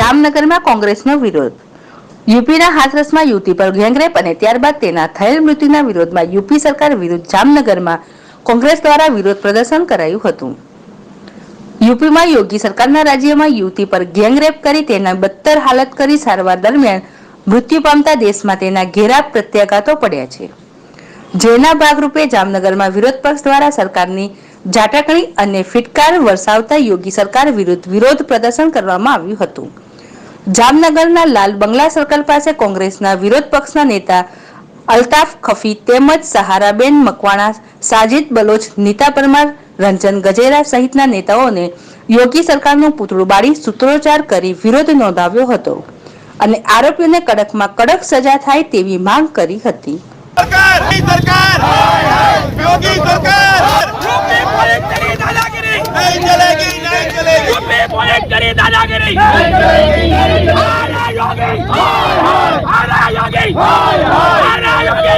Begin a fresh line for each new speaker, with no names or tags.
જામનગરમાં કોંગ્રેસનો વિરોધ. યુપીના હાથરસમાં યુવતી પર ગેંગરેપ અને ત્યારબાદ તેના થયેલ મૃત્યુના વિરોધમાં યુપી સરકાર વિરુદ્ધ જામનગરમાં કોંગ્રેસ દ્વારા વિરોધ પ્રદર્શન કરાયું હતું. યુપીમાં યોગી સરકારના રાજ્યમાં યુવતી પર ગેંગરેપ કરી તેના બદતર હાલત કરી સારવાર દરમિયાન મૃત્યુ પામતા દેશમાં તેના ઘેરા પ્રત્યાઘાતો પડ્યા છે. જેના ભાગરૂપે જામનગરમાં વિરોધ પક્ષ દ્વારા સરકારની જાટકણી અને ફિટકાર વરસાવતા યોગી સરકાર વિરુદ્ધ વિરોધ પ્રદર્શન કરવામાં આવ્યું હતું. જામનગરના લાલ બંગલા સર્કલ પાસે કોંગ્રેસના વિરોધ પક્ષના નેતા અલ્તાફ ખફી તેમજ સહારાબેન મકવાણા, સાજિદ બલોચ, નીતા પરમાર, રંજન ગજેરા સહિતના નેતાઓને યોગી સરકારનું પૂતળું બાળી સૂત્રોચ્ચાર કરી વિરોધ નોંધાવ્યો હતો અને આરોપીઓને કડકમાં કડક સજા થાય તેવી માંગ કરી હતી.
સરકાર સરકાર સરકાર! যোগী।
আরে যোগী। আরে যোগী।